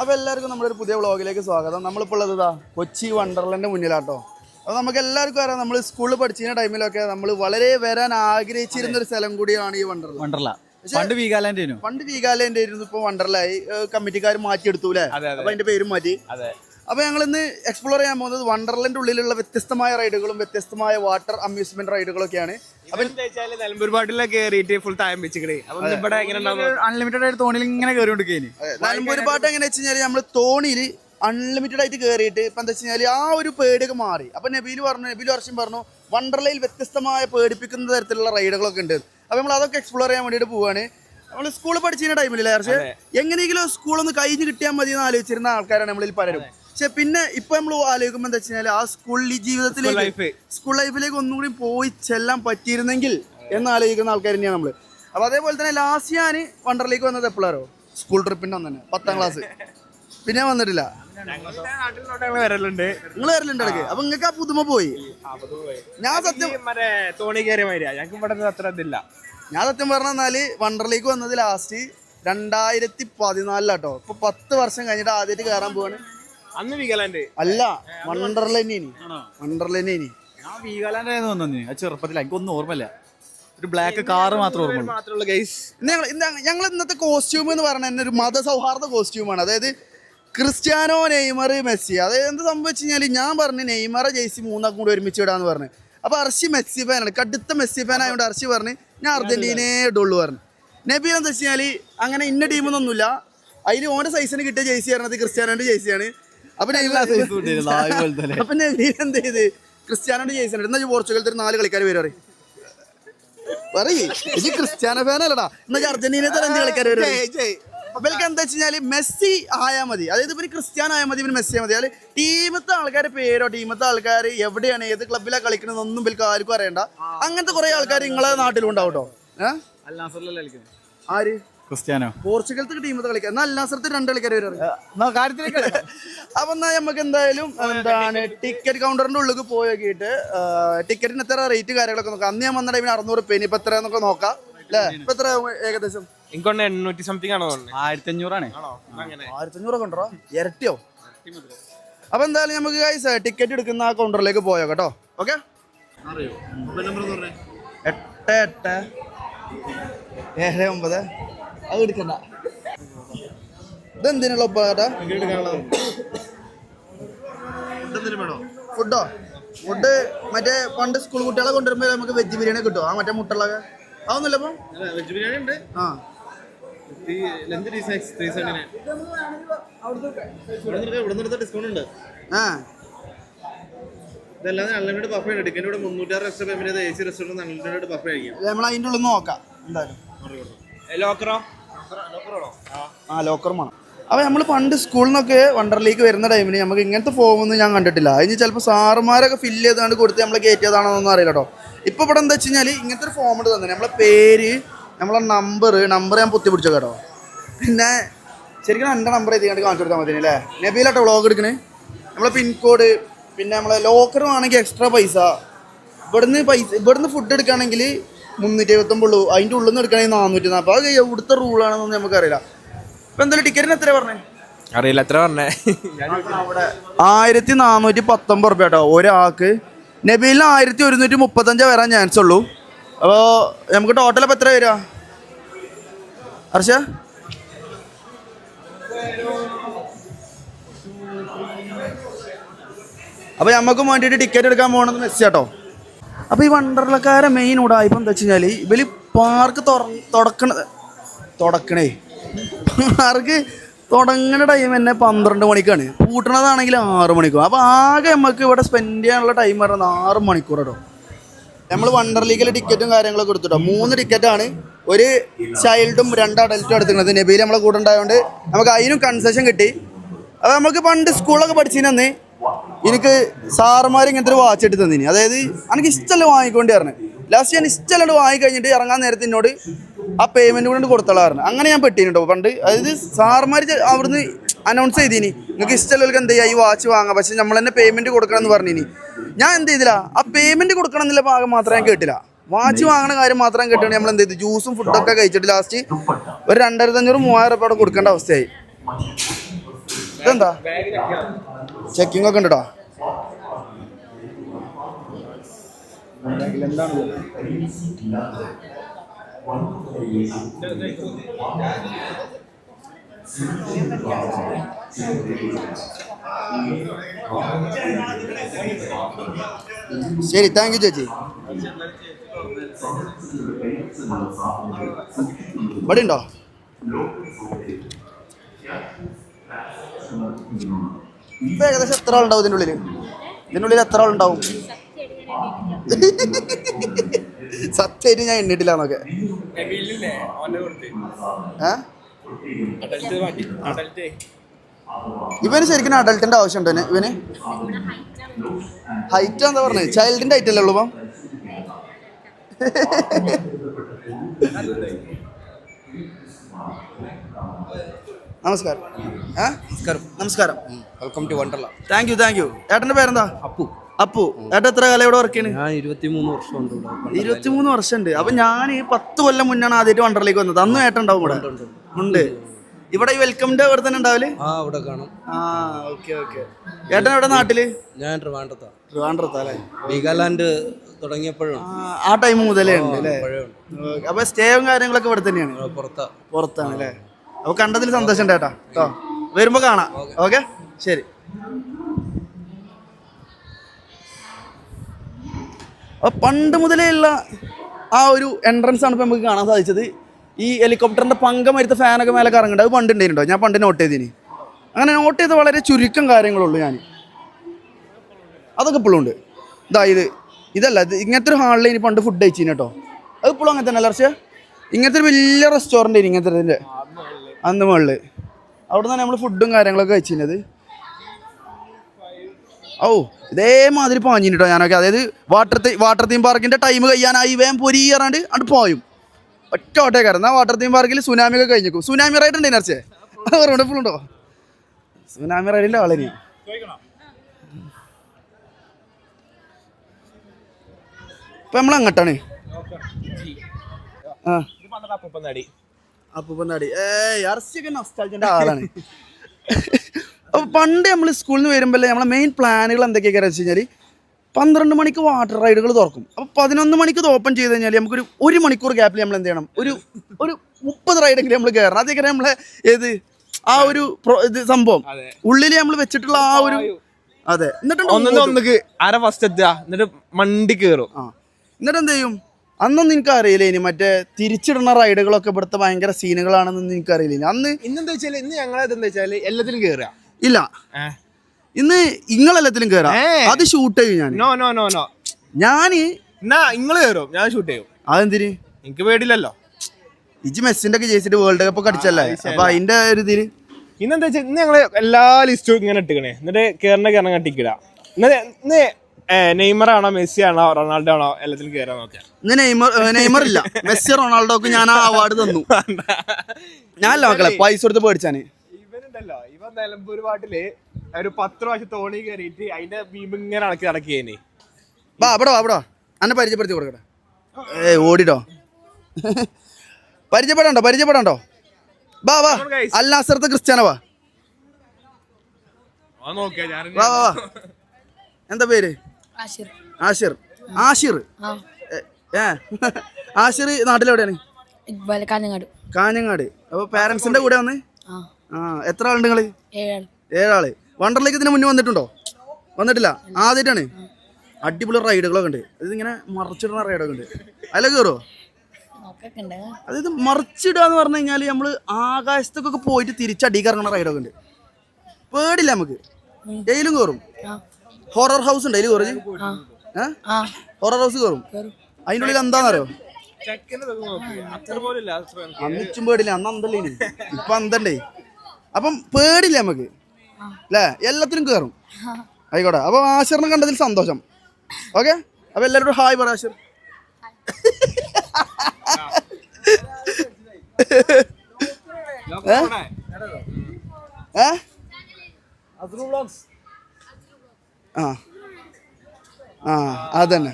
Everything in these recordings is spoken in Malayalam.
അപ്പോൾ എല്ലാവർക്കും നമ്മുടെ ഒരു പുതിയ വ്ളോഗിലേക്ക് സ്വാഗതം. നമ്മളിപ്പോൾ ഉള്ളത് ഇതാ കൊച്ചി വണ്ടർലന്റെ മുന്നിലാട്ടോ. അപ്പോൾ നമുക്ക് എല്ലാവർക്കും അറിയാം നമ്മൾ സ്കൂളിൽ പഠിച്ചിരുന്ന ടൈമിലൊക്കെ നമ്മൾ വളരെ വരാൻ ആഗ്രഹിച്ചിരുന്ന ഒരു സ്ഥലം കൂടിയാണ് ഈ വണ്ടർല. വണ്ടർല. പണ്ട് വീഗാലാൻഡേനു. പണ്ട് വീഗാലാൻഡ് ആയിരുന്നു ഇപ്പോൾ വണ്ടർലായി. കമ്മിറ്റിക്കാർ മാറ്റിയെടുത്തു അല്ലേ അപ്പൊ അതിന്റെ അപ്പോൾ അതിന്റെ പേരും മാറ്റി. അതെ. അപ്പോൾ ഞങ്ങൾ ഇന്ന് എക്സ്പ്ലോർ ചെയ്യാൻ പോകുന്നത് വണ്ടർലന്റെ ഉള്ളിലുള്ള വ്യത്യസ്തമായ റൈഡുകളും വ്യത്യസ്തമായ വാട്ടർ അമ്യൂസ്മെന്റ് റൈഡുകളൊക്കെയാണ് അപ്പൊ നിലമ്പൂർ പാട്ടിലെ കേറിയിട്ട് ഫുൾ തായം വെച്ചിക്കണേ. അപ്പൊ ഒന്ന് ഇവിടെ എങ്ങനെ അൺലിമിറ്റഡ് ആയിട്ട് തോണിയിൽ ഇങ്ങനെ നിലമ്പൂർ പാട്ട് എങ്ങനെ വെച്ച് കഴിഞ്ഞാൽ നമ്മൾ തോണിയിൽ അൺലിമിറ്റഡ് ആയിട്ട് കയറിയിട്ട് ഇപ്പം എന്താ വെച്ച് കഴിഞ്ഞാൽ ആ ഒരു പേടിയൊക്കെ മാറി. അപ്പം നബീൽ പറഞ്ഞു നബീൽ വർഷം പറഞ്ഞു വണ്ടർലയിൽ വ്യത്യസ്തമായ പേടിപ്പിക്കുന്ന തരത്തിലുള്ള റൈഡുകളൊക്കെ ഉണ്ട്. അപ്പോൾ നമ്മൾ അതൊക്കെ എക്സ്പ്ലോർ ചെയ്യാൻ വേണ്ടിട്ട് പോവാണ്. നമ്മൾ സ്കൂളിൽ പഠിച്ചിരുന്ന ടൈമിലല്ലേ പക്ഷേ എങ്ങനെയെങ്കിലും സ്കൂളൊന്ന് കഴിഞ്ഞ് കിട്ടിയാൽ മതി എന്ന് ആലോചിച്ചിരുന്ന ആൾക്കാരാണ് നമ്മളിൽ പലരും. പക്ഷെ പിന്നെ ഇപ്പൊ നമ്മൾ ആലോചിക്കുമ്പോൾ എന്താ വെച്ചാൽ ആ സ്കൂൾ ജീവിതത്തിലേക്ക്. സ്കൂൾ ലൈഫിലേക്ക് ഒന്നും കൂടി പോയി ചെല്ലാൻ പറ്റിയിരുന്നെങ്കിൽ എന്ന് ആലോചിക്കുന്ന ആൾക്കാർ തന്നെയാണ് നമ്മൾ. അപ്പൊ അതേപോലെ തന്നെ ലാസ്റ്റ് ഞാൻ വണ്ടറിലേക്ക് വന്നത് എപ്പോഴാരോ സ്കൂൾ ട്രിപ്പിന്റെ അന്ന് തന്നെ പത്താം ക്ലാസ് പിന്നെ വന്നിട്ടില്ല. നിങ്ങൾ വരലുണ്ട്. ഇടയ്ക്ക്. അപ്പൊ നിങ്ങൾക്ക് ആ പുതുമ പോയി. ഞാൻ സത്യം ഈ മറ്റേ തോണി കയറിയ മാതിരിയാ. ഞങ്ങൾക്ക് ഇവിടെ ഒന്നും അത്ര ഇതില്ല. ഞാൻ സത്യം പറഞ്ഞാൽ വണ്ടറിലേക്ക് വന്നത് ലാസ്റ്റ് രണ്ടായിരത്തി പതിനാലിലാട്ടോ. ഇപ്പൊ പത്ത് വർഷം കഴിഞ്ഞിട്ട് ആദ്യമായിട്ട് കയറാൻ പോവാണ്. അന്ന് വീഗാലാൻഡ് അല്ല വണ്ടർല തന്നെയാണ് വണ്ടർല തന്നെയാണ് ഞാൻ തോന്നുന്നു ആ ചെറുപ്പത്തിൽ എനിക്കൊന്നും ഓർമ്മയില്ല. ഒരു ബ്ലാക്ക് കാറ് മാത്രം ഓർമ്മയുള്ളൂ. മാത്രമുള്ള ഗൈസ് ഞങ്ങൾ ഞങ്ങൾ ഇന്നത്തെ കോസ്റ്റ്യൂം എന്ന് പറഞ്ഞ ഒരു ഒരു മതസൗഹാർദ്ദ കോസ്റ്റ്യൂമാണ് അതായത് ക്രിസ്ത്യാനോ നെയ്മർ മെസ്സി. അതായത് എന്ത് സംഭവിച്ചു കഴിഞ്ഞാൽ ഞാൻ പറഞ്ഞു നെയ്മറെ ജേഴ്സി മൂന്നാം കൂടി ഒരുമിച്ച് ഇടാന്ന് പറഞ്ഞു. അപ്പോൾ അർഷി മെസ്സി ഫാനാണ് കടുത്ത മെസ്സി ഫാൻ ആയതുകൊണ്ട് അർഷി പറഞ്ഞു ഞാൻ അർജന്റീനയെ ഇടുള്ളൂ പറഞ്ഞു. നബി എന്താ വെച്ച് കഴിഞ്ഞാൽ അങ്ങനെ ഇന്ന ടീമൊന്നുമില്ല അതിൽ ഓന്റെ സൈസിന് കിട്ടിയ ജേഴ്സി പറഞ്ഞത് ക്രിസ്ത്യാനോന്റെ ജേഴ്സിയാണ് അപ്പം size ഉം ഉണ്ടായിരുന്നു, അതുപോലെ തന്നെ. അപ്പം നബി എന്ത് ചെയ്ത്? ക്രിസ്ത്യാനോട് ജേഴ്സി എന്നാ പോർച്ചുഗലത്തെ നാല് കളിക്കാർ പേര് പറയും. പറയ്. ഇത് ക്രിസ്ത്യാനോ ഫാൻ അല്ലടാ. എന്നാ അർജന്റീനത്തെ അഞ്ച് കളിക്കാർ വരും? ഇവർക്ക് എന്താ വെച്ച് കഴിഞ്ഞാൽ മെസ്സി ആയാൽ മതി. അതായത് ഇവർ ക്രിസ്ത്യാനോ ആയാൽ മതി ഇവർ മെസ്സി ആയാൽ മതി. അതായത് ടീമത്തെ ആൾക്കാരുടെ പേരോ ടീമത്തെ ആൾക്കാർ എവിടെയാണ് ഏത് ക്ലബിലാണ് കളിക്കണമെന്നൊന്നും ഇവർക്ക് ആർക്കും അറിയണ്ട. അങ്ങനത്തെ കുറെ ആൾക്കാർ നിങ്ങളെ നാട്ടിലും ഉണ്ടാവും കേട്ടോ ഏഹ് ആര്? ക്രിസ്ത്യാനോ? പോർച്ചുഗലത്തെ ടീമത്തെ കളിക്കാം. എന്നാൽ അല്ലാസത്തെ രണ്ട് കളിക്കാർ വരും കാര്യത്തിലേക്ക് അപ്പൊ എന്നാ നമുക്ക് എന്തായാലും എന്താണ് ടിക്കറ്റ് കൗണ്ടറിന്റെ ഉള്ളിൽ പോയി നോക്കിയിട്ട് ടിക്കറ്റിന് എത്ര റേറ്റ് കാര്യങ്ങളൊക്കെ നോക്കാം. അന്ന് ഞാൻ വന്ന ടൈമിന് അറുന്നൂറ് പേന ഇപ്പൊ എത്ര എന്നൊക്കെ നോക്കാം. അല്ലേ? ഇപ്പൊ എത്ര ഏകദേശം? എനിക്കൊന്ന് എണ്ണൂറ്റി സംതിങ് ആണോ ആയിരത്തി അഞ്ഞൂറാണ് ആയിരത്തി അഞ്ഞൂറൊക്കെ ഉണ്ടോ ഇരട്ടിയോ? അപ്പൊ എന്തായാലും നമുക്ക് ഗൈസ് ടിക്കറ്റ് എടുക്കുന്ന ആ കൗണ്ടറിലേക്ക് പോയോ കേട്ടോ? ഓക്കെ? എട്ട് എട്ട് ഏഴ് ഒമ്പത്. അത് എടുക്കണ്ട. ഇതെന്തിനുള്ള ഉപ്പാട്ടാ ഫുഡോ? ഫുഡ് മറ്റേ പണ്ട് സ്കൂൾ കുട്ടികളെ കൊണ്ടുവരുമ്പോ നമുക്ക് വെജ് ബിരിയാണി കിട്ടും ആ മറ്റേ മുട്ടകളൊക്കെ അതൊന്നുമില്ല ഇപ്പം വെജ് ബിരിയാണി ഉണ്ട്. ആ. ഇവിടെ നിർത്ത ഡിസ്കൗണ്ട് ഉണ്ട്. ആ. ഇതല്ലാതെ അൺലിമിറ്റഡ് ബഫേ ഉണ്ട്. ടിക്കറ്റ് ഇവിടെ മുന്നൂറ്റാറ് എക്സ്ട്രാ പേയ്മെന്റ് ചെയ്ത് A C restaurant unlimited buffet കഴിക്കാം നമ്മൾ അതിന്റെ ഉള്ളിൽ നോക്കാം എന്തായാലും. ലോക്കറോ ആ ലോക്കർ വേണം അപ്പോൾ നമ്മൾ പണ്ട് സ്കൂളിൽ നിന്നൊക്കെ വണ്ടർലേക്ക് വരുന്ന ടൈമിന് നമുക്ക് ഇങ്ങനത്തെ ഒന്നും ഞാൻ കണ്ടിട്ടില്ല. അതിന് ചിലപ്പോൾ സാറുമാരൊക്കെ ഫില്ല് ചെയ്താണ്ട് കൊടുത്ത് നമ്മളെ കയറ്റിയതാണോന്നൊന്നും അറിയില്ല കേട്ടോ ഇപ്പോൾ ഇവിടെ എന്താ വെച്ച് കഴിഞ്ഞാൽ ഇങ്ങനത്തെ ഒരു ഫോം ഉണ്ട് തന്നെ നമ്മളെ പേര് നമ്മളെ നമ്പർ നമ്പർ ഞാൻ പൊത്തി പിടിച്ചോ കേട്ടോ പിന്നെ ശരിക്കും എന്റെ നമ്പർ എത്തിക്കാണ്ട് കാണിച്ചു കൊടുത്താൽ മതി അല്ലേ നബീലാട്ടോ വ്ളോഗ് എടുക്കണേ? നമ്മളെ പിൻകോഡ് പിന്നെ നമ്മളെ ലോക്കറും ആണെങ്കിൽ എക്സ്ട്രാ പൈസ. ഇവിടുന്ന് പൈസ ഇവിടുന്ന് ഫുഡ് എടുക്കുകയാണെങ്കിൽ മുന്നൂറ്റി എഴുപത്തൊമ്പുള്ളൂ അതിന്റെ ഉള്ളിൽ നിന്ന് എടുക്കണമെങ്കിൽ നാനൂറ്റി നാൽപ്പത് അത് എവിടുത്തെ റൂളാണെന്നൊന്നും നമുക്കറിയില്ല. ഇപ്പം എന്തായാലും ടിക്കറ്റിന് എത്ര പറഞ്ഞേ? അറിയില്ല എത്ര പറഞ്ഞേ? ആയിരത്തി നാനൂറ്റി പത്തൊമ്പത് റുപ്യ കേട്ടോ ഒരാൾക്ക്. നബീലിന് ആയിരത്തി ഒരുന്നൂറ്റി മുപ്പത്തഞ്ച് വരാൻ ചാൻസ് ഉള്ളൂ. അപ്പോൾ നമുക്ക് ടോട്ടൽ അപ്പം എത്ര വരിക? ഹർഷ അപ്പോൾ നമുക്കും വേണ്ടിയിട്ട് ടിക്കറ്റ് എടുക്കാൻ പോകണമെന്ന് മെസ്സി കേട്ടോ അപ്പോൾ ഈ വണ്ടർലക്കാരെ മെയിൻ ഉടായ്പ എന്താ വെച്ച് കഴിഞ്ഞാൽ ഇവർ പാർക്ക് തുടക്കണ തുടക്കണേ. പാർക്ക് തുടങ്ങുന്ന ടൈം തന്നെ പന്ത്രണ്ട് മണിക്കാണ്. പൂട്ടണതാണെങ്കിൽ ആറ് മണിക്കും അപ്പോൾ ആകെ നമുക്ക് ഇവിടെ സ്പെൻഡ് ചെയ്യാനുള്ള ടൈം പറയുന്നത് ആറ് മണിക്കൂർ കേട്ടോ നമ്മൾ വണ്ടർ ലീഗിലെ ടിക്കറ്റും കാര്യങ്ങളൊക്കെ എടുത്തിട്ടോ. മൂന്ന് ടിക്കറ്റാണ് ഒരു ചൈൽഡും രണ്ട് അഡൽറ്റും എടുത്തിരുന്നത് നബീൽ നമ്മളെ കൂടെ ഉണ്ടായതുകൊണ്ട് നമുക്ക് അതിനും കൺസെഷൻ കിട്ടി. അത് നമുക്ക് പണ്ട് സ്കൂളൊക്കെ പഠിച്ചിരുന്നന്ന് എനിക്ക് സാറുമാർ ഇങ്ങനത്തെ ഒരു വാച്ച് എടുത്ത് തന്നിനി. അതായത് എനിക്ക് ഇഷ്ടമല്ല വാങ്ങിക്കൊണ്ട് പറഞ്ഞു ലാസ്റ്റ് ഞാൻ ഇഷ്ടമല്ലാണ്ട് വാങ്ങിക്കഴിഞ്ഞിട്ട് ഇറങ്ങാൻ നേരത്തെ എന്നോട് ആ പേയ്മെന്റ് കൊണ്ട് കൊടുത്തോളായിരുന്നു. അങ്ങനെ ഞാൻ പെട്ടിട്ടോ പണ്ട്. അതായത് സാറുമാർ അവിടുന്ന് അനൗൺസ് ചെയ്തിനി. നിങ്ങൾക്ക് ഇഷ്ടമുള്ളവർക്ക് എന്ത് ഈ വാച്ച് വാങ്ങാം. പക്ഷെ നമ്മൾ തന്നെ പേയ്മെന്റ് കൊടുക്കണം എന്ന് പറഞ്ഞിനി. ഞാൻ എന്ത് ചെയ്തില്ല? ആ പേയ്മെന്റ് കൊടുക്കണം എന്നുള്ള ഭാഗം മാത്രം ഞാൻ കേട്ടില്ല. വാച്ച് വാങ്ങണ കാര്യം മാത്രം കേട്ടാണ് നമ്മൾ എന്ത് ചെയ്തു? ജ്യൂസും ഫുഡൊക്കെ കഴിച്ചിട്ട് ലാസ്റ്റ് ഒരു രണ്ടായിരത്തി അഞ്ഞൂറ് മൂവായിരം രൂപ കൊടുക്കേണ്ട അവസ്ഥയായി. ഇതെന്താ? ചെക്കിംഗ് ഒക്കെ ഉണ്ടോ? ശരി താങ്ക് യു ചേച്ചി. ഇവിടെ ഉണ്ടോ? ഇപ്പൊ ഏകദേശം എത്ര ആളുണ്ടാവും ഇതിന്റെ ഉള്ളിൽ ഇതിന്റെ ഉള്ളിൽ എത്ര ആളുണ്ടാവും? സത്യമായിട്ട് ഞാൻ എണ്ണിട്ടില്ല എന്നൊക്കെ. ഏ? ഇവന് ശരിക്കും അഡൽട്ടിന്റെ ആവശ്യം ഉണ്ടോ ഇവന്? ഹൈറ്റ് എന്താ പറഞ്ഞത് ചൈൽഡിന്റെ ഹൈറ്റ് അല്ലേ ഉള്ളൂ ഇപ്പം? നമസ്കാരം. ഏ? നമസ്കാരം. Welcome to Wonderla thank you thank you ഏട്ടന്റെ പേരെന്താ? അപ്പു. അപ്പു. ഏട്ടൻ എത്ര കാലം ഇവിടെ വർക്ക് ചെയ്യണ്? ഞാൻ ഇരുപത്തിമൂന്ന് വർഷം ഉണ്ട് ഇവിടെ ഇരുപത്തിമൂന്ന് വർഷമുണ്ട്. അപ്പൊ ഞാൻ ഈ പത്ത് കൊല്ലം മുന്നാണ് ആദ്യമായിട്ട് വണ്ടറിലേക്ക് വന്നത്. അന്നും ഏട്ടൻ ഉണ്ടാവും ഇവിടെ. ഉണ്ട് ഇവിടെ ഈ വെൽക്കമിന്റെ അവിടെ തന്നെ ഉണ്ടാവൽ? ആ ഇവിടെ കാണും. ആ ഓക്കെ ഓക്കെ ഏട്ടൻ എവിടെ നാട്ടിൽ? ഞാൻ ട്രിവാൻഡ്രത്താ. ട്രിവാൻഡ്രത്താ അല്ലേ? വീഗാലാൻഡ് തുടങ്ങിയപ്പോഴും. ആ, ടൈം മുതലേ ഉണ്ട് അല്ലേ. അപ്പൊ സ്റ്റേയും കാര്യങ്ങളൊക്കെ ഇവിടെ തന്നെയാണ്. പുറത്താ. പുറത്താണ് അല്ലേ അപ്പൊ കണ്ടതിൽ സന്തോഷം ഉണ്ട് കേട്ടോ വരുമ്പോ കാണാം. ഓക്കെ. ശരി. പണ്ട് മുതലേ ഉള്ള ആ ഒരു എൻട്രൻസ് ആണ് ഇപ്പൊ നമുക്ക് കാണാൻ സാധിച്ചത്. ഈ ഹെലികോപ്റ്ററിന്റെ പങ്കമരുത്ത ഫാനൊക്കെ മേലെ കറങ്ങുന്നുണ്ട് അത് പണ്ട് ഉണ്ടായിട്ടുണ്ടോ ഞാൻ പണ്ട് നോട്ട് ചെയ്തിന്. അങ്ങനെ നോട്ട് ചെയ്ത വളരെ ചുരുക്കം കാര്യങ്ങളുള്ളൂ ഞാൻ അതൊക്കെ ഇപ്പോഴും ഉണ്ട്. ഇതാ ഇത്. ഇതല്ല ഇത് ഇങ്ങനത്തെ ഒരു ഹാളിൽ ഇനി പണ്ട് ഫുഡ് കഴിച്ചിന് കേട്ടോ. അത് ഇപ്പോഴും അങ്ങനെ തന്നെ അല്ല പക്ഷേ ഇങ്ങനത്തെ ഒരു വലിയ റെസ്റ്റോറന്റ് ഇങ്ങനത്തെ ഇതിന്റെ അന്ന് മുകളിൽ അവിടെ നിന്ന് നമ്മൾ ഫുഡും കാര്യങ്ങളൊക്കെ കഴിച്ചിരുന്നത്. ഓ ഇതേമാതിരി പാഞ്ഞിന് കേട്ടോ ഞാനൊക്കെ. അതായത് വാട്ടർ വാട്ടർ തീം പാർക്കിന്റെ ടൈം കഴിയാനായി. വേം പൊരി കയറാണ്ട് അത് പോയും. ഒറ്റ ഓട്ടേ എന്നാൽ വാട്ടർ തീം പാർക്കിൽ സുനാമി ഒക്കെ കഴിഞ്ഞേക്കും സുനാമി റൈഡ് ഉണ്ട് റോഡ് അത് ഉണ്ടോ? സുനാമി റൈഡിന്റെ ആളിനെയാ ഇപ്പം നമ്മൾ അങ്ങോട്ടാണ് ആ അപ്പൂപ്പനാടി നൊസ്റ്റാൾജിന്റെ ആളാണ്. അപ്പൊ പണ്ട് നമ്മൾ സ്കൂളിൽ നിന്ന് വരുമ്പോൾ നമ്മളെ മെയിൻ പ്ലാനുകൾ എന്തൊക്കെയൊക്കെയാണെന്ന് വെച്ച് കഴിഞ്ഞാൽ പന്ത്രണ്ട് മണിക്ക് വാട്ടർ റൈഡുകൾ തുറക്കും. അപ്പോൾ പതിനൊന്ന് മണിക്ക് ഇത് ഓപ്പൺ ചെയ്ത് കഴിഞ്ഞാൽ നമുക്കൊരു ഒരു മണിക്കൂർ ഗ്യാപ്പിൽ നമ്മൾ എന്ത് ചെയ്യണം? ഒരു ഒരു മുപ്പത് റൈഡെങ്കിലും നമ്മൾ കയറണം അതൊക്കെ നമ്മളെ ഏത് ആ ഒരു പ്രോ- ഇത് സംഭവം. ഉള്ളിൽ നമ്മൾ വെച്ചിട്ടുള്ള ആ ഒരു അതെ. എന്നിട്ട് ഒന്നിന് ഒന്നിക്ക് ആര ഫസ്റ്റ് എത്തുക. എന്നിട്ട് മണ്ടി കേറും. ആ. എന്നിട്ട് എന്ത് ചെയ്യും? അന്നൊന്നും എനിക്ക് അറിയില്ല ഇനി മറ്റേ തിരിച്ചിടുന്ന റൈഡുകളൊക്കെ ഇവിടുത്തെ ഭയങ്കര സീനുകളാണെന്ന് എനിക്ക് അറിയില്ല അന്ന് ഇന്നെന്താ വെച്ചാൽ ഇന്ന് ഞങ്ങൾ എന്താ എല്ലാത്തിലും കേറുക ഇല്ല. ഇന്ന് ഇങ്ങളെല്ലാത്തിലും കയറാം ഏ. അത് ഷൂട്ട് ചെയ്യും ഞാൻ നോ നോ നോ നോ ഞാൻ എന്നാ നിങ്ങൾ കേറും ഞാൻ ഷൂട്ട് ചെയ്യും. അതെന്തിന്? എനിക്ക് പേടില്ലല്ലോ ഇജ് മെസ്സിന്റെ ഒക്കെ ജയിച്ചിട്ട് വേൾഡ് കപ്പ് ഒക്കെ അടിച്ചല്ലേ അപ്പൊ അതിന്റെ ഒരു ഇതിൽ? ഇന്നെന്താ വെച്ചാൽ ഇന്ന് ഞങ്ങൾ എല്ലാ ലിസ്റ്റും ഇങ്ങനെ ഇട്ടിക്കണേ. എന്നിട്ട് കേറണ കേറണ കട്ടിക്കിടാ ഇന്ന് നെയ്മർ ആണോ മെസ്സി ആണോ റൊണാൾഡോ ആണോ എല്ലാത്തിലും കയറാൻ നോക്കാം ഇന്ന് നെയ്മർ നെയ്മർ ഇല്ല. മെസ്സി റൊണാൾഡോക്ക് ഞാൻ ആ അവാർഡ് തന്നു. ഞാനല്ല മക്കളെ പൈസ കൊടുത്ത് പേടിച്ചാന്. ഇവനുണ്ടല്ലോ ഇവൻ നിലമ്പൂർ പാട്ടിൽ ഒരു പത്ത് പ്രാവശ്യം തോണി കയറിയിട്ട് അതിന്റെ ബീം ഇങ്ങനെ ഇളക്കി നടക്കിയേനെ വാ അവിടെ വാ അവിടെ. വാ അന്നെ പരിചയപ്പെടുത്തി കൊടുക്കട്ടെ. ഏ ഓടിട്ടോ പരിചയപ്പെടണ്ടോ പരിചയപ്പെടണ്ടോ? വാ. വാ guys. അല്ലാസറത്ത് ക്രിസ്ത്യാനോ വാ. വാ വാ എന്താ പേര്? ആഷിർ. ആഷിർ. ഏ, ആഷിർ നാട്ടിലെവിടെയാണ്? കാഞ്ഞങ്ങാട്. കാഞ്ഞങ്ങാട്. അപ്പോൾ പാരൻസിന്റെ കൂടെ വന്ന്? ആ. എത്ര ആളുണ്ട് നിങ്ങൾ? ഏഴാൾ. വണ്ടറിലേക്ക് ഇതിന് മുന്നേ വന്നിട്ടുണ്ടോ? വന്നിട്ടില്ല. ആദ്യമായിട്ടാണ്. അടിപൊളി റൈഡുകളൊക്കെ ഉണ്ട്. ഇതിങ്ങനെ മറിച്ചിടുന്ന റൈഡൊക്കെ ഉണ്ട്. അതിലൊക്കെ കയറോ അതായത് മറിച്ചിടുക എന്ന് പറഞ്ഞു കഴിഞ്ഞാൽ നമ്മൾ ആകാശത്തൊക്കെ പോയിട്ട് തിരിച്ചടിക്ക് ഇറങ്ങുന്ന റൈഡൊക്കെ ഉണ്ട്. പേടില്ല നമുക്ക്. ഡെയിലും കയറും ഹൊറർ ഹൗസ് ഉണ്ട്? അതിൽ കുറച്ച് ഹൊറർ ഹൗസ് കയറും അതിന്റെ ഉള്ളിൽ എന്താണെന്നറിയോ ചെക്കനെ നോക്കി. അത്ര പോലും ഇല്ല അന്ന് ഇച്ചും പേടില്ല. അന്ന് അന്തല്ലേ ഇപ്പൊ അന്തണ്ടേ. അപ്പം പേടില്ല നമുക്ക്. അല്ലേ എല്ലാത്തിനും കയറും ആയിക്കോട്ടെ. അപ്പൊ ആശറിനെ കണ്ടതിൽ സന്തോഷം. ഓക്കെ? അപ്പൊ എല്ലാരോടും ഹായ് പറ ആശർ. ഏ? ആ. ആ അതന്നെ.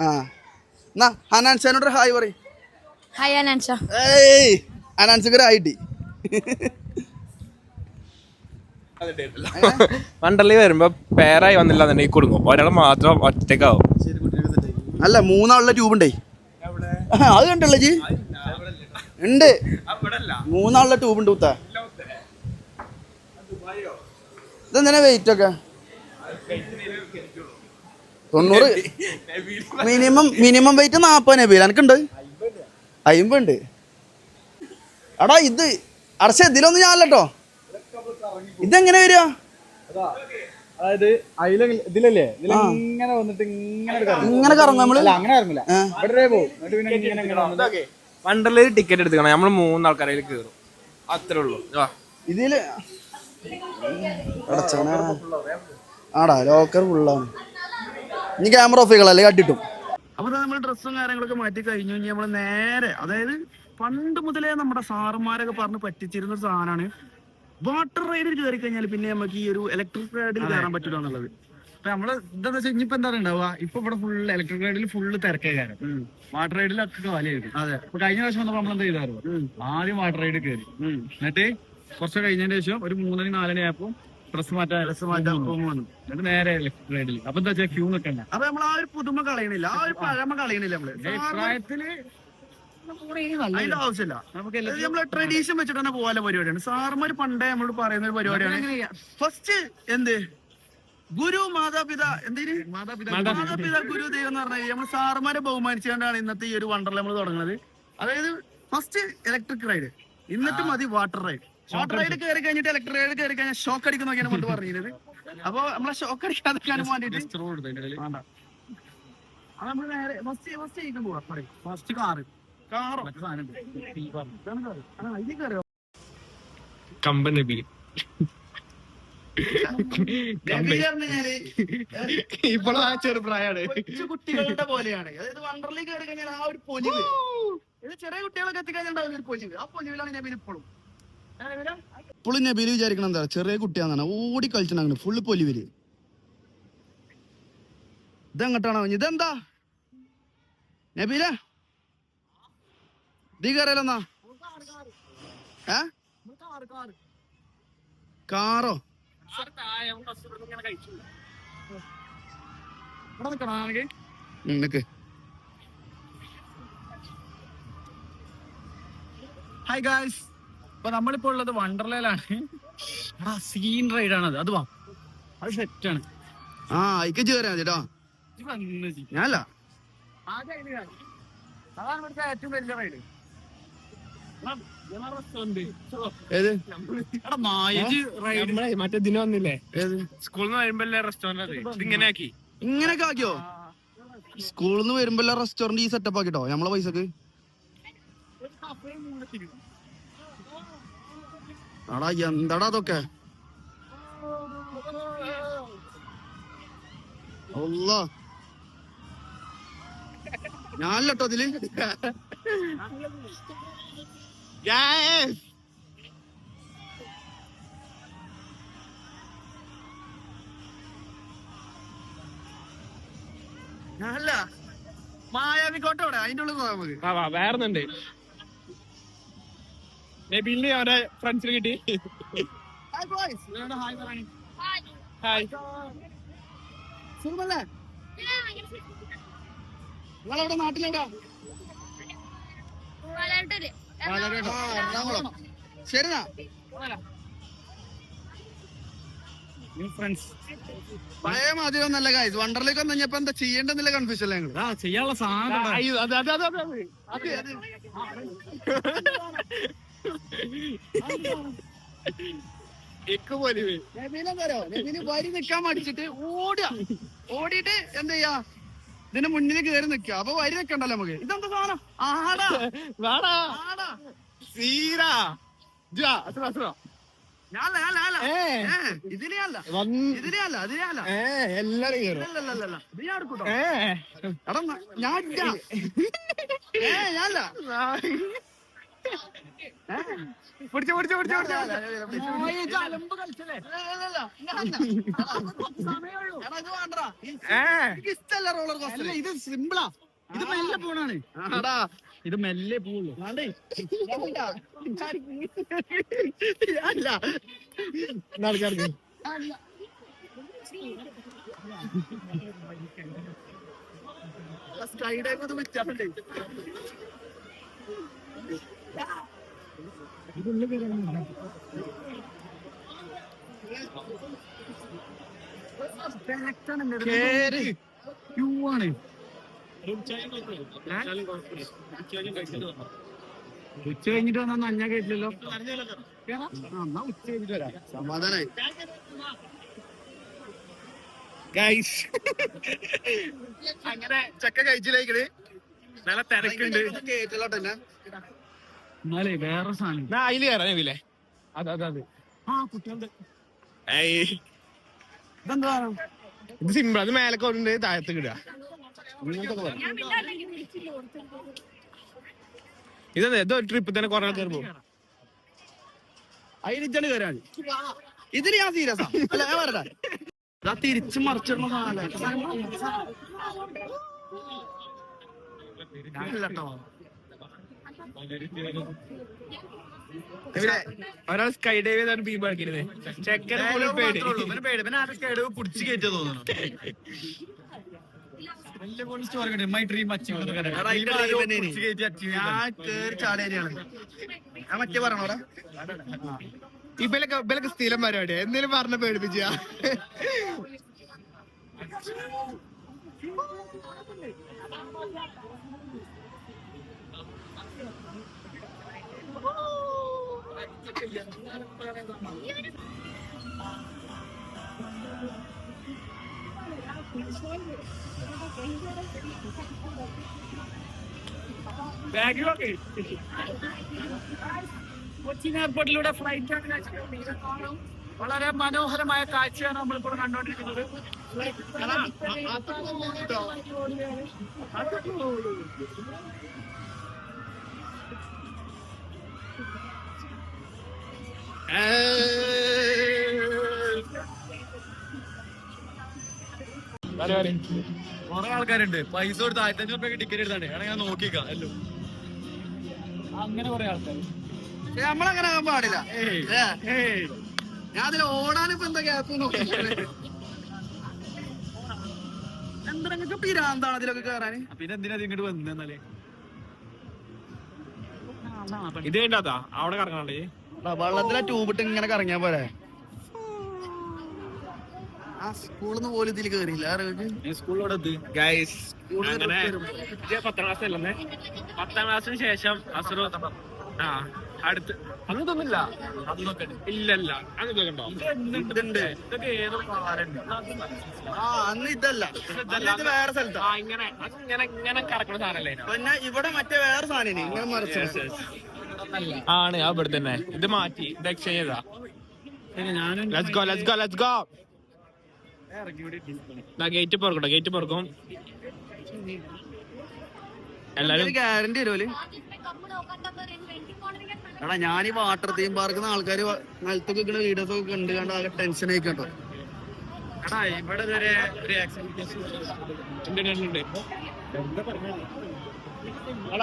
ആ. എന്നാ ഹനാൻസാനോട് ഹായ് പറ ഹായ് അനാൻഷ ഏയ് വണ്ടർലി വരുമ്പോ പേരായി വന്നില്ല എന്നുണ്ടെങ്കിൽ കുടുങ്ങും. ഒരാൾ മാത്രം ഒറ്റക്കാവും. അല്ല മൂന്നാളുള്ള ട്യൂബ് ഉണ്ടേ. അത് കണ്ടല്ലോ ജി? ഉണ്ട്. മൂന്നാളുള്ള ട്യൂബ് ഉണ്ട് ഇതെന്തിനാ വെയിറ്റ് ഒക്കെ? തൊണ്ണൂറ്? മിനിമം മിനിമം വെയിറ്റ് നാപ്പത് നബീൽ എനിക്കുണ്ട് അയിമ്പുണ്ട്. അടാ എടാ ഇത് അടച്ച ഇതിലൊന്നും ഞാനല്ലോ ഇതെങ്ങനെ വരിക? അതായത് അതിൽ ഇതിലല്ലേ? ഇതിലിങ്ങനെ വന്നിട്ട് ഇങ്ങനെ ഒരു കറങ്ങും. ഇങ്ങനെ കറങ്ങും നമ്മൾ? അങ്ങനെ കറങ്ങില്ല. ഇവിടെ പോകും. എന്നിട്ട് പിന്നെ ഇങ്ങനെ വണ്ടർലയിൽ ടിക്കറ്റ് എടുക്കണം. നമ്മൾ മൂന്നാൾക്കാരെ കേറും അത്രേ ഉള്ളൂ. വാ. ഇതിൽ അടച്ചവനെ. ആടാ ലോക്കർ ഫുള്ളാണ് ഇനി ക്യാമറ ഓഫ് ചെയ്യകളല്ലേ കട്ടിട്ടും. അപ്പൊ നമ്മൾ ഡ്രസ്സും കാര്യങ്ങളൊക്കെ മാറ്റി കഴിഞ്ഞു. കഴിഞ്ഞാൽ നമ്മൾ നേരെ അതായത് പണ്ട് മുതലേ നമ്മുടെ സാറുമാരൊക്കെ പറഞ്ഞ് പറ്റിച്ചിരുന്ന ഒരു സാധനമാണ് വാട്ടർ റൈഡിൽ കയറി കഴിഞ്ഞാൽ പിന്നെ നമുക്ക് ഈ ഒരു ഇലക്ട്രിക് റൈഡിൽ കയറാൻ പറ്റില്ല എന്നുള്ളത്. അപ്പൊ നമ്മൾ എന്താ വെച്ചാൽ ഇനിയിപ്പോ എന്താണ് ഉണ്ടാവുക? ഇപ്പൊ ഇവിടെ ഫുൾ ഇലക്ട്രിക് റൈഡിൽ ഫുള്ള് തിരക്കേ കാരണം വാട്ടർ റൈഡിൽ റൈഡിലൊക്കെ കാലിയായിരിക്കും അതെ. അപ്പൊ കഴിഞ്ഞ പ്രാവശ്യം വന്നപ്പോ നമ്മൾ എന്താ ചെയ്തായിരുന്നു? ആദ്യം വാട്ടർ റൈഡ് കയറി എന്നിട്ട് കുറച്ച് കഴിഞ്ഞതിന് ശേഷം ഒരു മൂന്നര നാലര ആയപ്പോ ഡ്രസ് മാറ്റാൻ ഡ്രസ് മാറ്റാൻ പോകുന്നു എന്നിട്ട് നേരെ റൈഡിൽ അപ്പൊ എന്താ വെച്ചാൽ ക്യൂ നിൽക്കണ്ട അപ്പൊ നമ്മൾ ആ ഒരു പുതുമ കളയണില്ല. ആ ഒരു പഴമ കളയണില്ല നമ്മൾ. പ്രായത്തിൽ അതിന്റെ ആവശ്യമില്ല. നമ്മളെ ട്രഡീഷൻ വെച്ചിട്ട് തന്നെ പോകാനുള്ള പരിപാടിയാണ്. സാറുമാര് പണ്ടേ നമ്മളോട് പറയുന്ന ഒരു പരിപാടിയാണ്. ഫസ്റ്റ് എന്ത്? ഗുരു മാതാപിതാ എന്തിന്? മാതാപിതാ ഗുരു ദൈവം എന്ന് പറഞ്ഞാൽ നമ്മൾ സാറുമാരെ ബഹുമാനിച്ചുകൊണ്ടാണ് ഇന്നത്തെ ഈ ഒരു വണ്ടർ നമ്മൾ തുടങ്ങുന്നത് അതായത് ഫസ്റ്റ് ഇലക്ട്രിക് റൈഡ് എന്നിട്ട് മതി വാട്ടർ റൈഡ് വാട്ടർ റൈഡ് കയറി കഴിഞ്ഞിട്ട് ഇലക്ട്രിക് റൈഡ് കയറി കഴിഞ്ഞാൽ ഷോക്ക് അടിക്കുന്നൊക്കെയാണ് കൊണ്ട് പറഞ്ഞിരുന്നത്. അപ്പൊ നമ്മളെ ഷോക്ക് അടിക്കാതിരിക്കാനും വേണ്ടിട്ട് വേണ്ട. അത് നമ്മൾ നേരെ ഫസ്റ്റ് ഫസ്റ്റ് ചെയ്യിക്കാൻ പോവാ. ഫസ്റ്റ് കാറ് കാറോ ആ ഇതിൽ കയറിയോ കമ്പൻ നബി ഇപ്പോൾ ആ ചെറുപ്രായാണ് കൊച്ചു കുട്ടികളുടെ പോലെയാണ്. അതായത് വണ്ടർലേക്ക് കയറി കഴിഞ്ഞാൽ ആ ഒരു പൊലിവ്. ചെറിയ കുട്ടികളൊക്കെ എത്തിക്കഴിഞ്ഞാൽ ഒരു പൊലിവ്. ആ പൊലിവിലാണ് പിന്നെ ഇപ്പോഴും. ഇപ്പോഴും നബീൽ വിചാരിക്കണം എന്താ? ചെറിയ കുട്ടിയാന്നാണ്. ഓടി കളിച്ചിട്ടുണ്ടാകുന്നത് ഫുള്ള് പൊലിവിൽ. ഇതെങ്ങട്ടാണോ? ഇതെന്താ? നബീല? നീ ഏ? കാറോ? ഹായ് ഗായ്സ് അപ്പൊ നമ്മളിപ്പോ ഉള്ളത് വണ്ടർലയിലാണ്. സീൻ റൈഡ് ആണ് അത് അത് വാ. അത് സെറ്റാണ് ആ അയക്ക് ചേരാ ചേട്ടാ. ഞാനല്ല. അതാണ് ഇവിടുത്തെ ഏറ്റവും വലിയ റൈഡ് ഏത്? എടാ മായജ് റൈഡ് നമ്മളെ മറ്റേ ദിനം വന്നില്ലേ? സ്കൂളിൽ നിന്ന് വരുമ്പോ റെസ്റ്റോറന്റ് ഇങ്ങനെ ആക്കി. ഇങ്ങനെയൊക്കെ ആക്കിയോ? സ്കൂളിൽ നിന്ന് വരുമ്പോ റെസ്റ്റോറന്റ് ഈ സെറ്റപ്പ് ആക്കിട്ടോ? നമ്മളെ പൈസക്ക്? ആടാ എന്താടാ അതൊക്കെ? ഞാനല്ലോ അതിൽ ഞാനല്ല. മായാവി കോട്ടോടെ അതിന്റെ ഉള്ളിൽ പോകാം നമുക്ക് വേറെ നബീലിന് അവരെ ഫ്രണ്ട്സിന് കിട്ടി ഹായ് പറയണേ ഹായ് സുഖമല്ലേ നിങ്ങളെവിടെ നാട്ടിലെവിടാ ആ, എറണാകുളം ശരിനാ ഫ്രണ്ട്സ് പഴയ മാതിരി ഒന്നല്ല കാര്യം വണ്ടർലേക്ക് വന്നു കഴിഞ്ഞപ്പോ എന്താ ചെയ്യേണ്ടെന്നില്ല കൺഫ്യൂഷൻ അല്ലേ ഞങ്ങൾ ചെയ്യാനുള്ള സാധനം വരി നിക്കാൻ മടിച്ചിട്ട് ഓടുക. ഓടിയിട്ട് എന്താ ചെയ്യാ? ഇതിന്റെ മുന്നിൽ കയറി നിക്കുക അപ്പൊ വരി നിക്കണ്ടല്ലോ നമുക്ക്. ഇതെന്താ സാധനം? ആടാ. വാടാ. ആടാ. സീരാ. ജാ അത്ര അത്ര. ഞാൻ പിടിച്ചു പിടിച്ചു പിടിച്ചു ഇഷ്ടല്ല റോളർ കോസ്റ്റർ ഇത് സിമ്പിളാ ഇത് മെല്ലെ പോണാണ്. ഇത് മെല്ലെ പോവുള്ളൂ. അല്ല. നടക്കാർക്ക് സ്കൈ ഡൈവ് വ്യത്യാസമുണ്ട് ഉച്ച കഴിഞ്ഞിട്ട് വന്നാ നഞ്ഞ കേട്ടില്ലല്ലോ എന്നാ ഉച്ച കഴിഞ്ഞിട്ട് വരാം സമാധാനായി ഗൈസ് അങ്ങനെ ചക്ക കഴിച്ചില്ലേക്കണ് നല്ല തിരക്കുണ്ട് കേട്ടല്ലോട്ടെ എന്നാലേ വേറെ സാധനം. ഞാൻ അതിൽ കയറാൻ അതെ അതെ അതെ. ആ കുട്ടികളുടെ ഏയ്. ഇതെന്താ ഇത് സിമ്പിൾ അത് മേലെ കൊണ്ട് താഴത്ത് കിടുക ഇതെന്താ ഇത് ഒരു ട്രിപ്പ് തന്നെ കൊറേ ആൾക്കാർ പോകും. അതിനിച്ചാണ് കയറാൻ ഇതിൽ ഞാൻ സീരിയസ് അല്ല ഞാൻ പറയട്ടെ. ഇതാ തിരിച്ചു മറിച്ചിടണ സാധനം. ഒരാൾ സ്കൈ ഡൈവ് ചെയ്താണ് ബീം ആക്കിയിരുന്നത് ചെക്കൻ പോലും പേടി പിടിച്ചു കയറ്റി തോന്നുന്നു മറ്റേ പറഞ്ഞോടാ. ഇവലൊക്കെ ഇവലൊക്കെ സ്ഥിരം പരിപാടിയാ എന്തേലും പറഞ്ഞ പേടിപ്പിച്ച. കൊച്ചിൻ എയർപോർട്ടിലൂടെ ഫ്ലൈറ്റ് വളരെ മനോഹരമായ കാഴ്ചയാണ് നമ്മളിപ്പോൾ കണ്ടുകൊണ്ടിരിക്കുന്നത് കുറെ ആൾക്കാരുണ്ട്. പൈസ കൊടുത്ത് ആയിരത്തി അഞ്ഞൂറ് രൂപ ടിക്കറ്റ് എടുത്താണ് വേണമെങ്കിൽ ഞാൻ നോക്കിക്കാം അല്ലോ അങ്ങനെ കൊറേ ആൾക്കാർ നമ്മളങ്ങനെ ആകാൻ പാടില്ല. ഞാൻ അതിൽ ഓടാനിപ്പോ എന്താ ഗ്യാപ്പ് നോക്കി എന്തെങ്കിലും പിരാന്താണ് അതിലൊക്കെ കേറാന്? പിന്നെ എന്തിനാ ഇങ്ങോട്ട് ഇങ്ങോട്ട് വന്നെന്നാലേ ഇത് വേണ്ടാത്താ അവിടെ കറങ്ങാണ്ടേ വെള്ളത്തിലെ ട്യൂബിട്ട് ഇങ്ങനെ കറങ്ങിയാ പോരെ. ആ സ്കൂളിൽ നിന്ന് പോലും ഇതിൽ അങ്ങനെ പത്താം ക്ലാസ് അല്ലേ പത്താം ക്ലാസ്സിന് ശേഷം അസുറ ആ. അടുത്ത്. അങ്ങനത്തൊന്നുമില്ല. ഇല്ലല്ല. ഉണ്ടോ ഇതൊക്കെ ഏതോ അന്ന് ഇതല്ല. വേറെ സ്ഥലത്താ. ആ ഇങ്ങനെ അത് ഇങ്ങനെ കറക്കുന്ന സാധനല്ലേ പിന്നെ ഇവിടെ മറ്റേ വേറെ സാധനം ഇങ്ങനെ മറിച്ചു. ആണ് ആ ഇവിടെ തന്നെ. ഇത് മാറ്റി. ഇത് എക്സ്ചേഞ്ച് ചെയ്താ. ഞാനും let's go let's go let's go gate Parakkatte gate പറക്കും. എല്ലാരും ഗ്യാരണ്ടി വരുമല്ലേ എടാ ഞാൻ ഈ വാട്ടർ തീം പാർക്കുന്ന ആൾക്കാർ നിലത്തൊക്കെ ഇങ്ങനെ വീഡിയോസ് ഒക്കെ കണ്ട് കണ്ട് ആകെ ടെൻഷൻ ആയിക്കോട്ടോ ഇവിടെ ഒരു ആക്സിഡന്റ്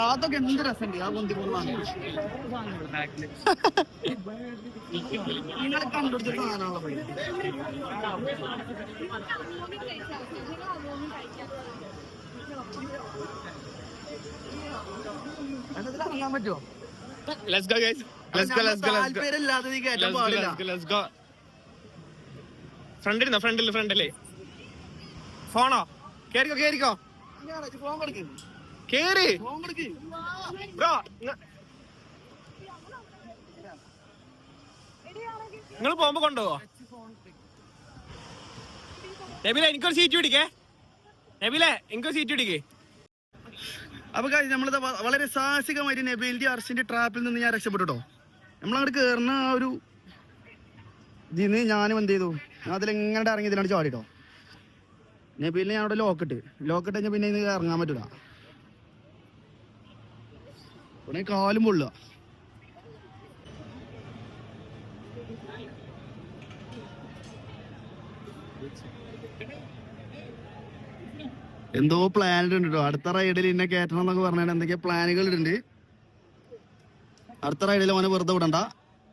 അതൊക്കെ എന്ത് രസമുണ്ട് ആ കൊന്തി നിങ്ങൾ കണ്ടുപിടിച്ച സാധനമാണല്ലോ പോയി അതിൽ ഇറങ്ങാൻ പറ്റുമോ Let's go. Let's go let's go. ഫ്രണ്ടിരുന്നോ ഫ്രണ്ടിൽ ഫ്രണ്ടിൽ ഫോണോ കേറിക്കോ കേറിക്കോ? കേറി. ബ്രോ നിങ്ങൾ പോകുമ്പോ കൊണ്ടുപോവോ? നബിലെ എനിക്കൊരു സീറ്റ് പിടിക്കേ. നബിലെ എനിക്കൊരു സീറ്റ് പിടിക്കേ. അപ്പൊ കാര്യം നമ്മളിത് വളരെ സാഹസികമായിട്ട് നെബേലിന്റെ അർച്ചിന്റെ ട്രാപ്പിൽ നിന്ന് ഞാൻ രക്ഷപ്പെട്ടുട്ടോ. നമ്മളങ്ങോട്ട് കയറുന്ന ആ ഒരു ഇതിന്ന് ഞാനും എന്ത് ചെയ്തു? ഞാൻ അതിലെങ്ങനെ ഇറങ്ങി ഇതിലാണ് ചാടിട്ടോ. നെബേലിന് ഞാൻ അവിടെ ലോക്കിട്ട് ലോക്കിട്ട് കഴിഞ്ഞാൽ പിന്നെ ഇന്ന് ഇറങ്ങാൻ പറ്റൂല. ഉടനെ കാലും പൊള്ളുക. എന്തോ പ്ലാൻ ഉണ്ട് കേട്ടോ അടുത്ത റൈഡിൽ ഇന്നെ കയറ്റണം എന്നൊക്കെ പറഞ്ഞാൽ എന്തൊക്കെയാ പ്ലാനുകൾ ഉണ്ട് അടുത്ത റൈഡിൽ ഓനെ വെറുതെ വിടണ്ട.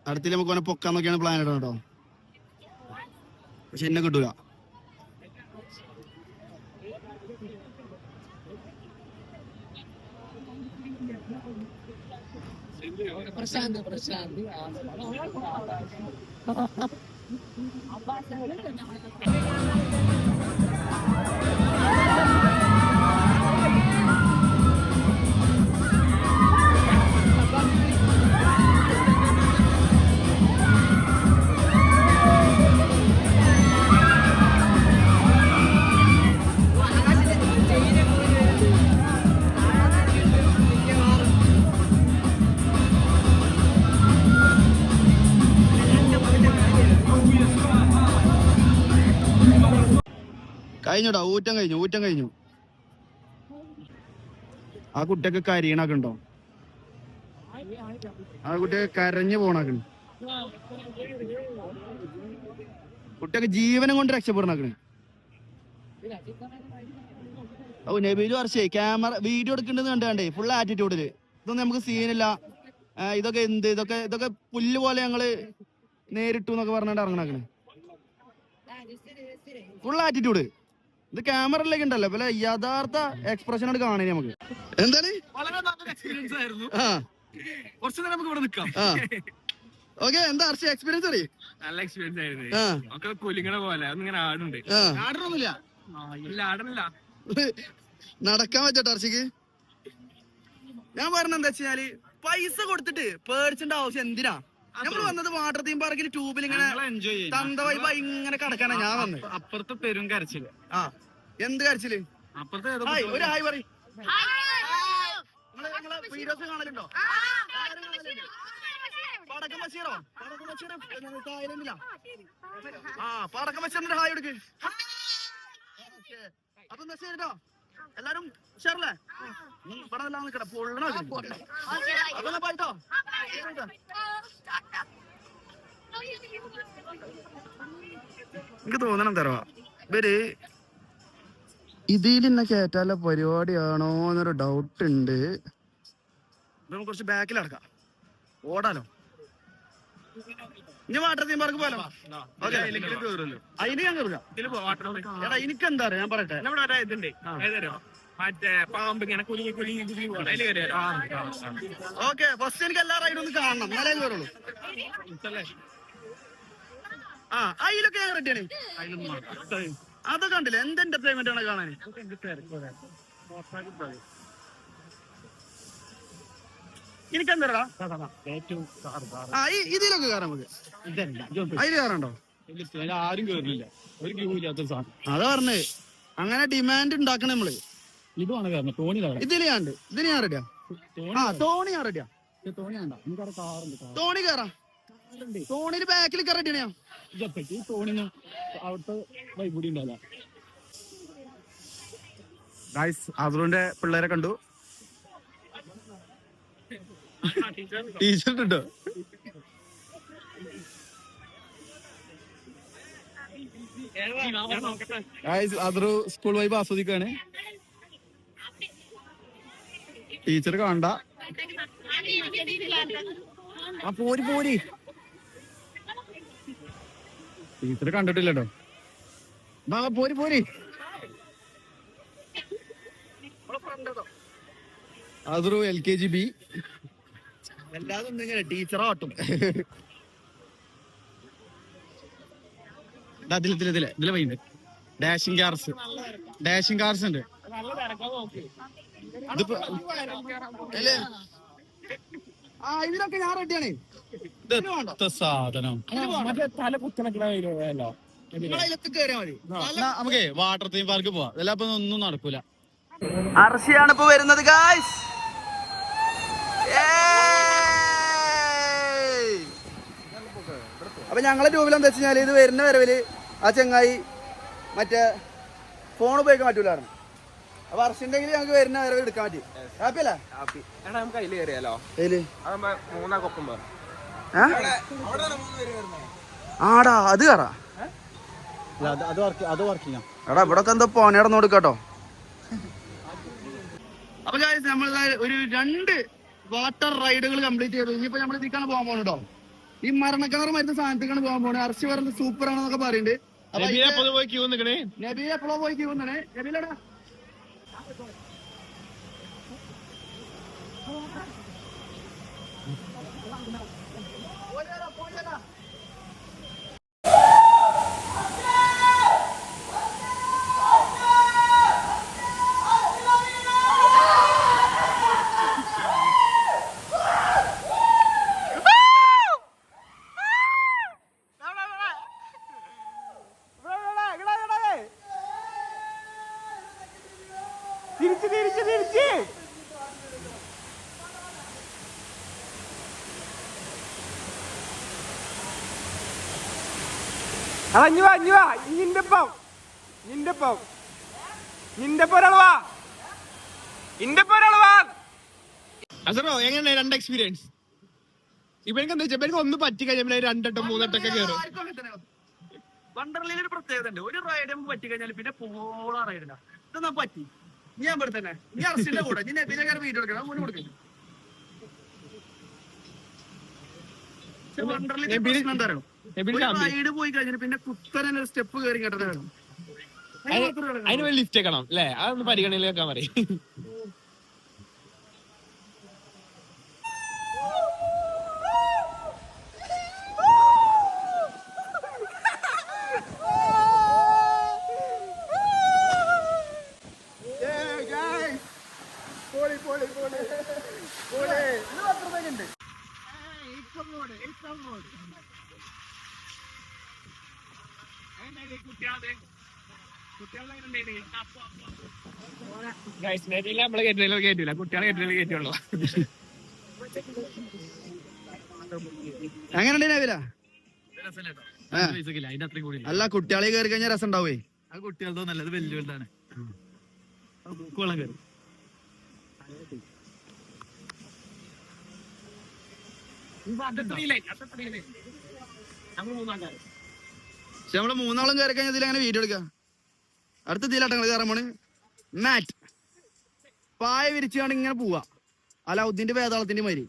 അടുത്തിൽ നമുക്ക് ഓനെ പൊക്കാന്നൊക്കെയാണ് പ്ലാൻ ഇടണം കേട്ടോ പക്ഷെ എന്നെ കിട്ടൂല. കഴിഞ്ഞോടാ? ഊറ്റം കഴിഞ്ഞു ഊറ്റം കഴിഞ്ഞു. ആ കുട്ടിയൊക്കെ കരീണൊക്കെ ഉണ്ടോ ആ കുട്ടിയൊക്കെ കരഞ്ഞു പോണാക്കണ്. കുട്ടിയൊക്കെ ജീവനം കൊണ്ട് രക്ഷപ്പെടണാക്കണ്. ഓ നബീലു വർഷേ ക്യാമറ വീഡിയോ എടുക്കേണ്ടത് കണ്ടാണ്ടേ ഫുൾ ആറ്റിറ്റ്യൂഡിൽ ഇതൊന്നും നമുക്ക് സീനില്ല. ഇതൊക്കെ എന്ത് ഇതൊക്കെ ഇതൊക്കെ പുല്ല് പോലെ ഞങ്ങൾ നേരിട്ടു എന്നൊക്കെ പറഞ്ഞിട്ട് ഇറങ്ങണക്കണ്. ഫുൾ ആറ്റിറ്റ്യൂഡ് ഇത് ക്യാമറയിലേക്ക് ഉണ്ടല്ലോ പിന്നെ യഥാർത്ഥ എക്സ്പ്രഷൻ ആണ് കാണണേ നമുക്ക്. എന്താണ്? വളരെ നല്ലൊരു എക്സ്പീരിയൻസ് ആയിരുന്നു. ആ. കുറച്ചു നേരം നമുക്ക് ഇവിടെ നിൽക്കാം. ആ. ഓക്കെ എന്താ അർച്ച എക്സ്പീരിയൻസ് അറിയ നല്ല എക്സ്പീരിയൻസ് ആയിരുന്നു. ആ. ഒക്കെ കുലിങ്ങണ പോലെ അതൊന്നിങ്ങനെ ആടുണ്ട് ആ. ആടണമൊന്നുമില്ല ഇല്ല ആടണില്ല നടക്കാൻ പറ്റട്ടെ അർച്ചക്ക് ഞാൻ പറഞ്ഞ എന്താ വെച്ചാൽ പൈസ കൊടുത്തിട്ട് പേടിച്ചിന്റെ ആവശ്യം എന്തിനാ? നമ്മൾ വന്നത് വാട്ടർ തീം പാർക്കിൽ ട്യൂബിൽ ഇങ്ങനെ എൻജോയ് തന്ത വൈബ് ഇങ്ങനെ കടക്കാണ് ഞാൻ വന്നത്. അപ്പുറത്തെ പെരും കരച്ചിൽ. ആ എന്ത് കരച്ചിൽ? അപ്പുറത്തെ ഒരു ഹായ് പറ വീഡിയോസ് കാണലുണ്ടോ? പടക്കം ബഷീറോ പടക്കം ബഷീർ തായ്ലൻഡിലാ ആ പടക്കം ബഷീറിന്റെ ഹായ് എടുക്ക്. അപ്പൊ എന്താ ശരി. എല്ലാരും ഉഷാറല്ലേ? ഇവിടെ എല്ലാം നിൽക്കട്ടെ. പൊള്ളണോ അപ്പൊ എന്നാ പോയിട്ടോ. എനിക്ക് തോന്നണം തരവാ. ഇവർ ഇതിൽ ഇന്നെ കേറ്റാല പരിപാടിയാണോ എന്നൊരു ഡൗട്ട് ഉണ്ട്. നമുക്ക് കുറച്ച് ബാക്കിൽ അടക്കാം ഓടാലോ. ഇനി വാട്ടർ തീം പാർക്ക് പോലോ അതിന് ഞാൻ കയറില്ല എടാ എനിക്ക് എന്താ ഞാൻ പറയട്ടെ. ഇതുണ്ട്. മറ്റേ പാമ്പ് ഇങ്ങനെ കുലുങ്ങി കുലുങ്ങി കുലുങ്ങി പോകണം അതിൽ കയറിയാലോ ഓക്കെ ഫസ്റ്റ് എനിക്ക് എല്ലാ റൈഡും ഒന്ന് കാണണം. എന്നാലേ കയറുള്ളൂ ആ അതിലൊക്കെ ഞാൻ റെഡിയാണ് അതൊക്കെ കണ്ടില്ലേ? എന്ത് എന്റർടൈൻമെന്റ് ആണ് കാണാൻ? എനിക്ക് എന്താടാ ആ ഇതിലൊക്കെ കയറാം നമുക്ക് അതിൽ കയറണ്ടോ? ആരും കേറില്ല ഒരു ക്യൂ ഇല്ലാത്ത സാധനം. അതാ പറഞ്ഞേ അങ്ങനെ ഡിമാൻഡ് ഉണ്ടാക്കണം നമ്മൾ. ഇതുമാണ് കാരണം തോണി ഇതിൽ ഞാൻ ഇതിന് ഞാൻ റെഡിയാ ആ. തോണി ഞാൻ റെഡിയാ തോണി വേണ്ട. കാറുണ്ട് ടോണി തോണി കയറാം തോണിയിൽ ബാക്കിൽ കയറി റെഡിയാണ് ഈ തോണിന്ന് അവിടുത്തെ വൈകൂടി ഉണ്ടാവില്ല ഗായ്സ് അസുറിന്റെ പിള്ളേരെ കണ്ടു. ടീച്ചർ ഉണ്ടോ? അതൊരു സ്കൂൾ വൈബ് ആസ്വദിക്കാണ്. ടീച്ചർ കാണണ്ട. ആ പോരി പോരി. ടീച്ചർ കണ്ടിട്ടില്ലട്ടോ ബാ പോരി പോരി. അതൊരു എൽ കെ ജി ബി അല്ലാതെ ഒന്നിങ്ങനെ ടീച്ചറാട്ടും ഇതിലെ ഇതിലെ ഇതിലെ ഇതിലെ വൈകുണ്ട്. ഡാഷിംഗ് കാർസ് ഡാഷിംഗ് കാർസ് ഉണ്ട്. ഞാൻ റെഡിയാണ് സാധനം? നമുക്കേ വാട്ടർ തീം പാർക്ക് പോവാം. അതല്ലാപ്പൊ ഒന്നും നടക്കൂല. അർഷിയാണ് ഇപ്പൊ വരുന്നത് ഗായ്സ് അപ്പൊ ഞങ്ങളെ ട്യൂബിൽ എന്താ വെച്ച് കഴിഞ്ഞാൽ ഇത് വരുന്ന വരവിൽ ആ ചെങ്ങായി മറ്റേ ഫോൺ ഉപയോഗിക്കാൻ പറ്റൂലായിരുന്നു. അപ്പൊ അർഷിണ്ടെങ്കിൽ ഞങ്ങൾക്ക് വരുന്ന വരവ് എടുക്കാൻ പറ്റി. ഹാപ്പി അല്ലേ? എടാ നമുക്ക് അതിൽ കയറിയാലോ ഏൽ അതാകുമ്പോ മൂന്നാക്കൊപ്പം? ആടാ അത് കയറാ എടാ ഇവിടെ എന്തോ പോണ നടന്നു കൊടുക്കാട്ടോ അപ്പൊ നമ്മൾ ഒരു രണ്ട് വാട്ടർ റൈഡുകൾ കംപ്ലീറ്റ് ചെയ്തു. ഇനിയിപ്പോ നമ്മൾ ഇതിക്കാണ് പോകാൻ പോകുന്നുണ്ടോ കേട്ടോ. ഈ മരണക്കാർ മരുന്ന സാധനത്തേക്കാണ് പോകാൻ പോണേ. അറസ്റ്റ് പറഞ്ഞ സൂപ്പർ ആണെന്നൊക്കെ പറയുന്നുണ്ട് പോയി ക്യൂ നബീൽ എപ്പോഴോ പോയി ചെയ്യുന്നതാണ് നബീലടാ അതാ ഇഞ്ഞു വാ ഇഞ്ഞു വാ. നിന്റെ ഒപ്പം നിന്റെ ഒപ്പം നിന്റെ ഒപ്പം ഒരാൾ വാ നിന്റെ ഒപ്പം ഒരാൾ വാ അസറോ എങ്ങനെ രണ്ട് എക്സ്പീരിയൻസ് ഇവനക്ക് എന്താ വെച്ചാൽ ഇവനക്ക് ഒന്ന് പറ്റി കഴിഞ്ഞാൽ രണ്ടെട്ടം മൂന്നെട്ടൊക്കെ കയറും വണ്ടർലയിൽ ഒരു പ്രത്യേകത ഉണ്ട് ഒരു റൈഡ് നമുക്ക് പറ്റി കഴിഞ്ഞാൽ പിന്നെ പോളാ റൈഡില്ല ഇതൊന്നും പറ്റി. ഞാൻ ഇവിടെ തന്നെ. നീ അറസ്റ്റിന്റെ കൂടെ. നീ നബീനെ കയറി വീഡിയോ എടുക്കണം. മുന്നേ കൊടുക്കും. വണ്ടർലി എന്താ അറിയോ? റൈഡ് പോയി കഴിഞ്ഞാൽ പിന്നെ കുത്തനെ ഒരു സ്റ്റെപ്പ് കയറി കേട്ടത് വേണം അതിന് വേണ്ടി ലിഫ്റ്റ് വെക്കണം അല്ലേ? അതൊന്ന് പരിഗണനയിൽ വെക്കാൻ പറയും. നെറ്റിൽ നമ്മളെ കയറ്റില്ല കയറ്റില്ല കുട്ടികളെ കയറ്റില്ല കയറ്റുള്ളൂ എങ്ങനെയുണ്ട് നബീല? ആ. അതിന്റെ അത്രയും കൂടി അല്ല കുട്ടികളെ കയറി കഴിഞ്ഞാൽ രസം ഉണ്ടാവേ അത് കുട്ടികളുടെ നല്ലത് വെല്ലുവിളിതാണ് വെള്ളം കയറി പക്ഷെ നമ്മൾ മൂന്നാളും കയറി കഴിഞ്ഞാൽ ഇതിൽ അങ്ങനെ വീഡിയോ എടുക്കാം? അടുത്ത ഇതിലാട്ടങ്ങൾ കയറാൻ പോണ്. മാറ്റ് പായ വിരിച്ചാണ് ഇങ്ങനെ പോവാ. അലാവുദ്ദീന്റെ വേതാളത്തിന്റെ മാതിരി